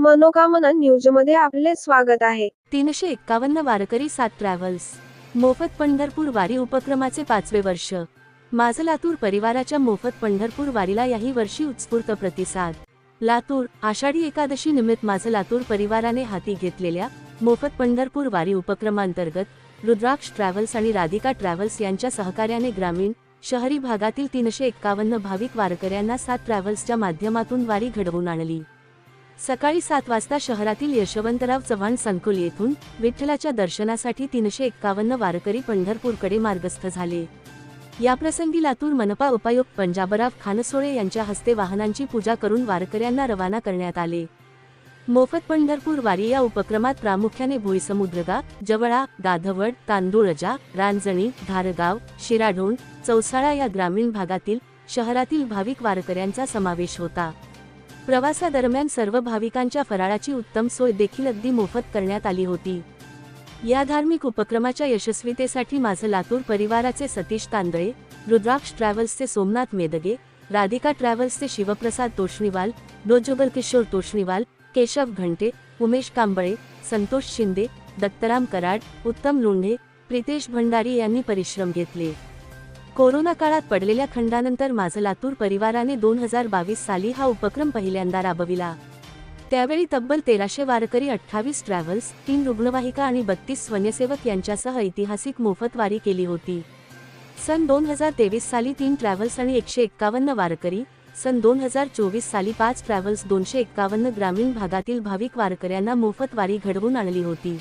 मनोकामना न्यूजमध्ये आपले स्वागत आहे. तीनशे एक्कावन्न वारकरी सात ट्रॅव्हल्स. मोफत पंढरपूर वारी उपक्रमाचे पाचवे वर्ष. माझं लातूर परिवाराच्या मोफत पंढरपूर वारीला याही वर्षी उत्स्फूर्त प्रतिसाद. लातूर आषाढी एकादशी निमित्त माझं लातूर परिवाराने हाती घेतलेल्या मोफत पंढरपूर वारी उपक्रमांतर्गत रुद्राक्ष ट्रॅव्हल्स आणि राधिका ट्रॅव्हल्स यांच्या सहकार्याने ग्रामीण शहरी भागातील तीनशे एक्कावन्न भाविक वारकऱ्यांना सात ट्रॅव्हल्सच्या माध्यमातून वारी घडवून आणली. सकाळी सात वाजता शहरातील यशवंतराव चव्हाण संकुल येथून विठ्ठलाच्या दर्शनासाठी तीनशे एक्कावन्न वारकरी पंढरपूरकडे मार्गस्थ झाले. याप्रसंगी लातूर मनपा उपायुक्त पंजाबराव खानसोळे यांच्या हस्ते वाहनांची पूजा करून वारकऱ्यांना रवाना करण्यात आले. मोफत पंढरपूर वारी या उपक्रमात प्रामुख्याने भुईसमुद्रगा जवळा गाधवड तांदुळजा रांजणी धारगाव शिराढोण चौसाळा या ग्रामीण भागातील शहरातील भाविक वारकऱ्यांचा समावेश होता. प्रवासादरम्यान सर्व भाविकांच्या फराळाची उत्तम सोय देखील अगदी मोफत करण्यात आली होती. या धार्मिक उपक्रमाच्या यशस्वीतेसाठी माझं लातूर परिवाराचे सतीश तांदळे रुद्राक्ष ट्रॅव्हल्सचे सोमनाथ मेदगे राधिका ट्रॅव्हल्सचे शिवप्रसाद तोष्णीवाल डोजोबल किशोर तोष्णीवाल केशव घंटे उमेश कांबळे संतोष शिंदे दत्तराम कराड उत्तम लोंढे प्रितेश भंडारी यांनी परिश्रम घेतले. कोरोना काळात पडलेल्या खंडानंतर माझं लातूर परिवाराने दोन हजार बावीस साली हा उपक्रम पहिल्यांदा राबविला. त्यावेळी तब्बल तेराशे वारकरी अठ्ठावीस ट्रॅव्हल्स तीन रुग्णवाहिका आणि बत्तीस स्वयंसेवक यांच्यासह ऐतिहासिक मोफत वारी केली होती. सन दोन हजार तेवीस साली तीन ट्रॅव्हल्स आणि एकशे एक्कावन्न वारकरी सन दोन हजार चोवीस साली पाच ट्रॅव्हल्स दोनशे एक्कावन्न ग्रामीण भागातील भाविक वारकऱ्यांना मोफत वारी घडवून आणली होती.